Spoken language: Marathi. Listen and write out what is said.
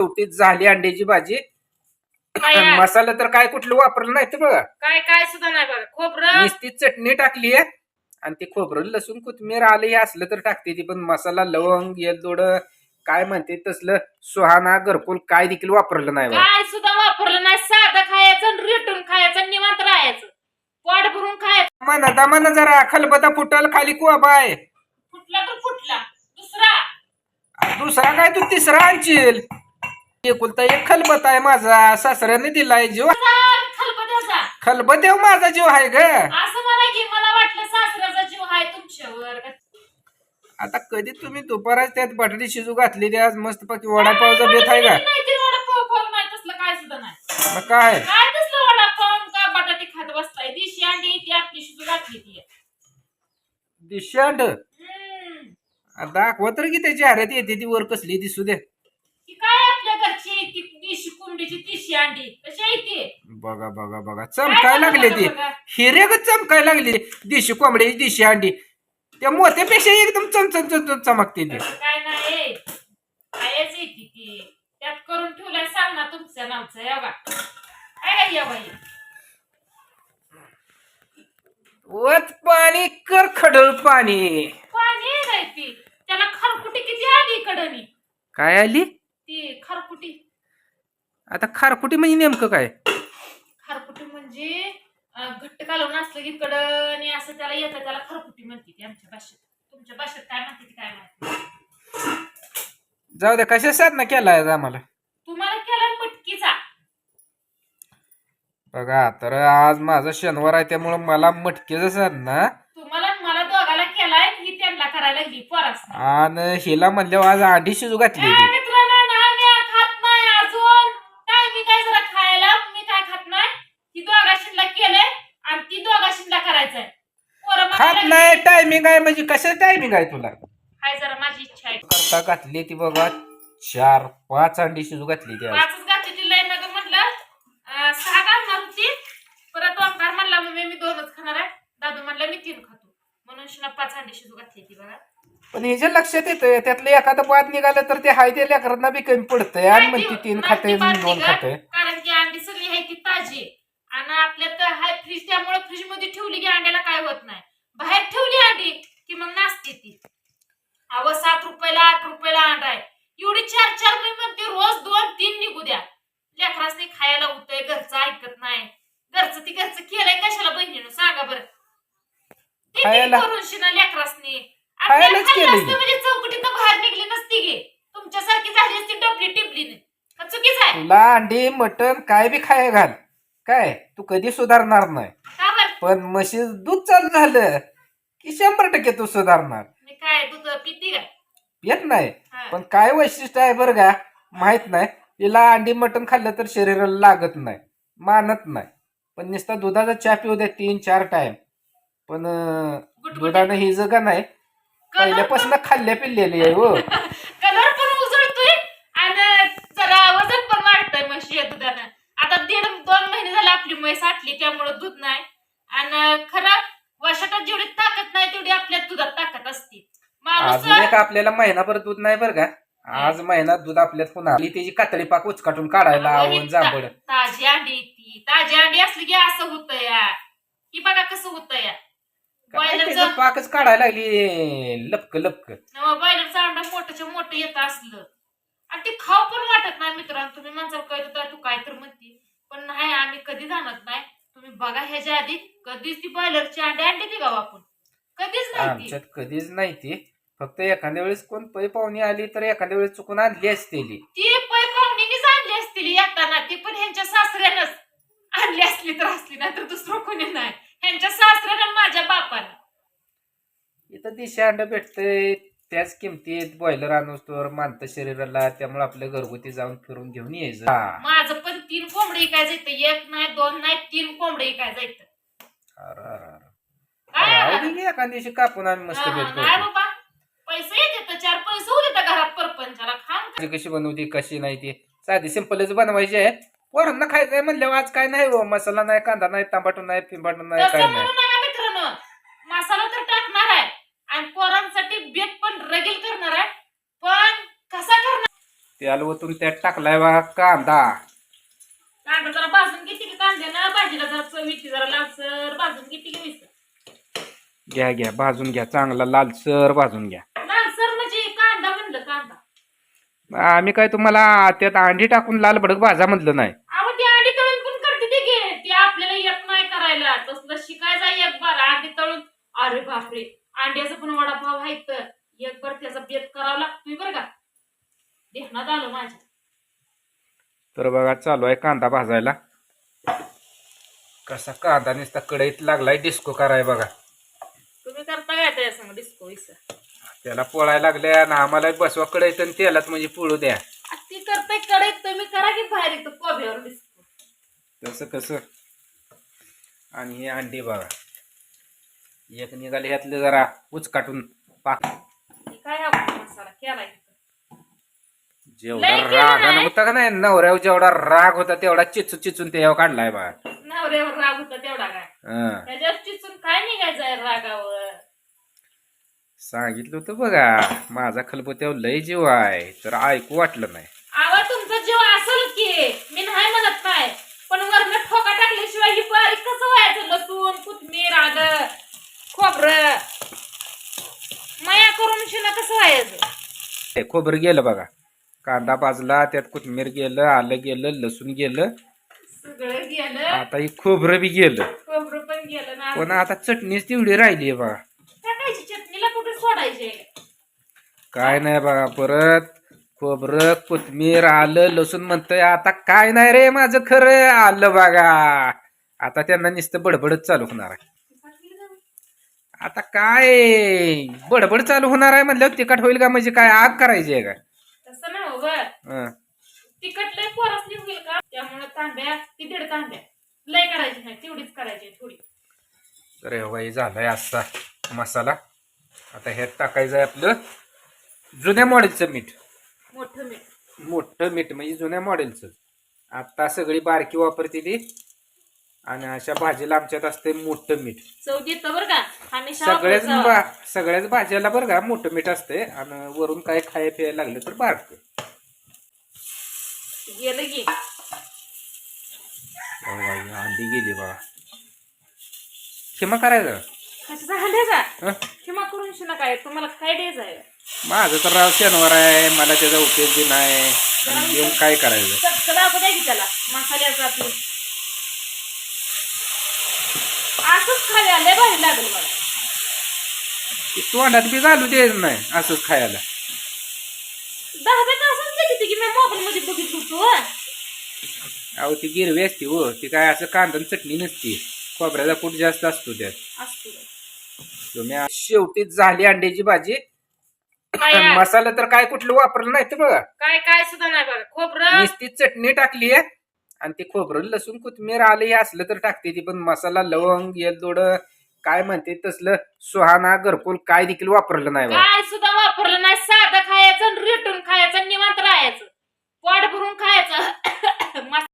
शेवटीच झाली अंड्याची भाजी. काय आणि मसाला तर काय कुठलं वापरलं नाही तर बघा काय काय सुद्धा नाही बघा. खोबरं? नुसती चटणी टाकली आहे. आणि ते खोबरं लसूण कोथमीर आलं हे असलं तर टाकते ती. पण मसाला लवंग येलदोड काय म्हणते तसलं सुहाना घरकुल काय देखील वापरलं नाही बघा. काय सुद्धा वापरलं नाही. साधं खायचं आणि रेटून खायचं आणि निवांत राहायचं. पोट भरून खायचं. दामाना जरा खलबता फुटल खाली कुवा आहे फुटला तर फुटला. दुसरा? दुसरा काय तू तिसरा आणशील? एकुलता एक खलबत आहे माझा. सासऱ्याने दिलाय जीव. खलबत्याचा खलबत्याव माझा जीव आहे ग. असं म्हणा की मला वाटलं सासऱ्याचा जीव आहे तुमच्यावर. आता कधी तुम्ही दुपाराच त्यात बटाटी शिजू घातली ती आज मस्त पैकी वडापावचा बेत आहे का? वडापाव नाही तसलं काय सुद्धा नाही. मग काय? काय तसलं वडापाव? का बटाटे खात बसताय? दिशी अंडी ती आपली शिजू घातली ती दिशांड हम्म. दाखवा तर की त्याची हऱ्यात येते ती वर कसली दिसू दे. काय देशी कोंबडीची तिशी अंडी? कशी आहे ती? बघा बघा बघा. चमकाय लागले ती. बघा. हिरेगच चमकाय लागली. देशी कोंबड्याची देशी अंडी. त्या मोत्यापेक्षा एकदम चमचम चमचम चमकते ती. तसं काय नाही. कायच ती त्यात करून ठेवलाय सांग ना तुमच्या नावचं या बा. काय या बाई. वत पाणी कर खडळ पाणी पाणी नाही ती. त्याला खरकुटी किती आली कडनी काय आली? आता खारकुटी म्हणजे नेमकं काय? खरकुटी म्हणजे अं, घट्ट कालवून असलं की कडनी असं त्याला येतं त्याला खरकुटी म्हणते ती आमच्या भाषेत. तुमच्या भाषेत काय म्हणते ती काय माहिती? जाऊ द्या कशा साधना केला आहे आम्हाला? तुम्हाला केला मटकीचा. बघा तर आज माझा शनिवार आहे त्यामुळं मला मटकेचं साधना. तुम्हाला आणि मला दोघाला केलाय ही त्यांना करायला लागली आणि हिला म्हणल्यावर आज अंडी शिजू घातली मित्रांनो ना मी खात नाही अजून काय मी काय जरा खायला मी काय खात नाही ती दोघाशीला केलंय आणि ती दोघाशीला करायचंय नाही टायमिंग आहे म्हणजे कसं टायमिंग आहे तुला? हाय जरा माझी इच्छा आहे. करता घातली ती बघा चार पाच अंडी शिजू घातली ती आज. पाचच घातली ती लय नका म्हटलं अं, सहा घालणार होती परत ओंकार म्हणला मम्मी मी दोनच खाणार आहे. दादू म्हणला मी तीन खातो. म्हणून शिना पाच अंडी शिजू घातली ती बघा. पण हिच्या लक्षात येतंय त्यातलं एखादं बाद निघालं तर ते हाय ते लेकरांना बी कमी पडतंय. आणि नाही म्हणते ती- तीन नाही खाते ती बारकी दोन. खाते कारण की अंडी सगळी आहे ती ताजी. आणि आपल्यात हाय फ्रीज त्यामुळे फ्रीजमध्ये ठेवली की अंड्याला काय होत नाही. बाहेर ठेवली अंडी की मग नाचते ती. अव सात रुपयाला आठ रुपयाला अंडा आहे. एवढी चार चार म्हणते रोज दोन तीन निघू द्या. लेकरासनी खायला होतंय घरचं ऐकत नाही. घरचं ती घरचं केलंय कशाला बहिणीनं? सांगा बरं. खायला- करून शिना लेकरासनी? खायलाच केलंय म्हणजे चौकटीतनं बाहेर निघली नसती गे. तुमच्यासारखी झाली असती टिपली का चुकीच आहे? तुला अंडी मटण काय बी खाय घाल. काय? तू कधी सुधारणार नाही. पण म्हशी दूध चालू झालं की शंभर टक्के तू सुधारणार. मी काय दूध पिती का? येत नाही. हा. पण काय वैशिष्ट्य आहे बरं का? माहीत नाही. तिला अंडी मटण खाल्लं तर शरीराला लागत नाही मानत नाही. पण नुसता दुधाचा चहा पिऊ द्या तीन चार टाइम पण अं. दुधानं ही जग नाही. पहिल्यापासून खाल्ल्या पिल्लेली आहे हो कलर पण उजळतोय आणि जरा वजन पण वाढतंय म्हशी या दुधानं आता दीड दोन महिने झाले आपली म्हैस आटली त्यामुळे दूध नाही आणि खरं वर्षात जेवढी ताकद नाही तेवढी आपल्या दुधात ताकद असते एक आपल्याला महिनाभर दूध नाही बरं का? आज महिना दूध आपल्यात पुन्हा आली त्याची कातडी पाक उचकाटून काढायला आवड जांभळ. ताजी अंडी ती. ताजी अंडी असली की असं होतं या ही बघा कसं होतं या काय बॉयलरचं त्याचं पाकच काढायला लागली. लपक लपक. बॉयलरचं अंडा मोठ्याच्या मोठं येत असलं. आणि ते खाऊ पण वाटत नाही मित्रांनो. तुम्ही म्हणसाल काय तर तू काय तर म्हणते. पण नाही आम्ही कधी जाणत नाही. तुम्ही बघा ह्याच्या आधी. कधीच ती बॉयलरची अंडे आणली ती गाव आपण. कधीच नाही ती. आमच्यात कधीच नाही ती. फक्त एखाद्या वेळेस कोण पै पाहुणी आली तर एखाद्या वेळेस चुकून आणली असते ती पै पाहुणीनीच आणली असतील येताना ती पण ह्यांच्या सासऱ्यानंच आणली असली तर असली नाही तर दुसरं कोणी नाही. ह्यांच्या सासऱ्यानं माझ्या बापानं. इथं दिशा अंड भेटतंय. त्याच किमतीत बॉयलर आणूस्तोवर मानतं शरीराला. त्यामुळे आपल्या घरगुती जाऊन फिरून घेऊन यायचं. हा. माझं पण तीन कोंबडी काय जायचं. एक नाही दोन नाही तीन कोंबडी काय जायचं. अरे, अरे, अरे. काय? राहू आहे? दे की एखाद दिवशी कापून आम्ही मस्त हा, भेट नाही करतो. बाबा. पैसे येते तर चार पैसे होते त्या घरात परपंचाला. भाजी कशी बनवती कशी नाही ती? साधी सिंपलच बनवायची आहे. पोरांना खायचंय म्हणल्यावर आज काय नाही हो. मसाला नाही कांदा नाही टमाटो नाही पिंबाटो नाही तसं काय नाही. म्हणू नका मित्रांनो. मसाला तर टाकणार आहे. आणि पोरांसाठी बेत पण रगील करणार आहे. पण कसा करणार? त्याला ओतून त्यात टाकलाय बा कांदा. कांदा जरा भाजून घेते की कांद्यानं? भाजीला जरा चवीची जरा लालसर भाजून घेते की मिसळ. घ्या घ्या. भाजून घ्या. चांगला लालसर भाजून घ्या लालसर म्हणजे कांदा म्हणलं कांदा आम्ही काय तुम्हाला त्यात अंडी टाकून लाल भडक भाजा म्हटलं नाही. अहो ती अंडी तळून पण करते ते घे? ती आपल्याला येत नाही करायला. तसलं शिकायचा एक बार. अंडी तळून अरे बापरे. अंड्याचा पण वडापाव आहे तर. एक बार त्याचा बेत करावा लागतोय बरं का. ध्यानात आलं माझ्या. तर बघा चालू आहे कांदा भाजायला. कसा कांदा नुसता कढईत लागलाय डिस्को कराय बघा. तुम्ही करता काय त्या संग डिस्को विस त्याला पोळायला लागल्या आणि आम्हाला बसवा कढईत आणि तेलात म्हणजे पोळू द्या. ती करतायकडे तुम्ही करा की बाहेर इथं कोब्यावर डिस्को तसं कसं? आणि हे अंडी बघा. एक निघाले ह्यातलं जरा उच काटून पाक. हे काय आवडतं मसाला केलाय इथं. जेवढा लय केलं राग नाही. होता का नाही नवऱ्यावर जेवढा राग होता तेवढा चिचू चिचून त्यावर काढलाय बा नवऱ्यावर राग होता तेवढा काय. त्याच्यावर चिचून काय निघायचं आहे रागावर? सांगितलं होतं बघा माझा खलबत्यावर लय जीव आहे तर ऐकू वाटलं नाही. आवा तुमचा जीव असेल की मी नाही म्हणत नाही पण वरनं ठोका टाकल्याशिवाय ही बारीक कसं व्हायचं? लसूण कोथमीर आलं खोबरं. मया करून शिना कसं व्हायचं? ते खोबरं गेलं बघा. कांदा भाजला त्यात कोथिंबीर गेलं आलं गेलं लसूण गेलं. सगळं गेलं. आता ही खोबरं बी गेलं. खोबरं पण गेलं ना. पण आता चटणीच तेवढी राहिली बघा. सोडायचे काय नाही बघा परत खोबरं कोथमीर आलं लसूण म्हणतंय. आता काय नाही रे माझं खरं आलं बघा. आता त्यांना नुसतं बडबडच चालू होणार आहे. आता काय? बडबड चालू होणार आहे म्हणल्यावर तिखट होईल का? म्हणजे काय आग करायची आहे का? तसं ना बर हं. तिखट लय पोरसली होईल का? त्यामुळे तांब्या ती दीड तांब्या. लय करायची नाही तेवढीच करायची थोडी. हे बाई झालाय असा मसाला. आता ह्यात टाकायचं आहे आपलं जुन्या मॉडेलचं मीठ. मोठं मीठ. मोठं मीठ म्हणजे जुन्या मॉडेलचं आता सगळी बारकी वापरते ती. आणि अशा भाजीला आमच्यात असते मोठं मीठ. बरं का? सगळ्याच. बा सगळ्याच भाज्याला बरं का मोठं मीठ असते. आणि वरून काय खाय प्यायला लागलं तर बारक. गेलं की. अंडी गेली बा. क्षमा करायचं? क्षमा करून शिना काय तुम्हाला काय द्यायचं आहे? माझं तर राव शनिवार आहे मला त्याचा उपयोग बी नाही येऊन काय करायचं? द्या की त्याला मसाल्याचा आपली. असंच खायला लय भारी लागेल मला. ते तोंडात बी घालू द्यायचं नाही असंच खायला. दहा रुपये तासच घेते की मी मोबाईल मध्ये बघितलं होतो. अहो ती गिरवी असते हो ती काय असं कांदा चटणी नसते. खोबऱ्याचा पूट जास्त असतो त्यात. असतो. तुम्ही शेवटी झाली अंड्याची भाजी. काय? मसाला तर काय कुठलं वापरलं नाही तर बघा. काय काय सुद्धा नाही बघा. खोबरं? नुसती चटणी टाकली आहे. आणि ते खोबरं लसूण कोथमीर आलं हे असलं तर टाकते ती. पण मसाला लवंग येलदोड काय म्हणते तसलं सुहाना घरकुल काय देखील वापरलं नाही बघा. काय सुद्धा वापरलं नाही. साधं खायचं रेटून खायचं निवांत राहायचं. पोट भरून खायचं. मस्त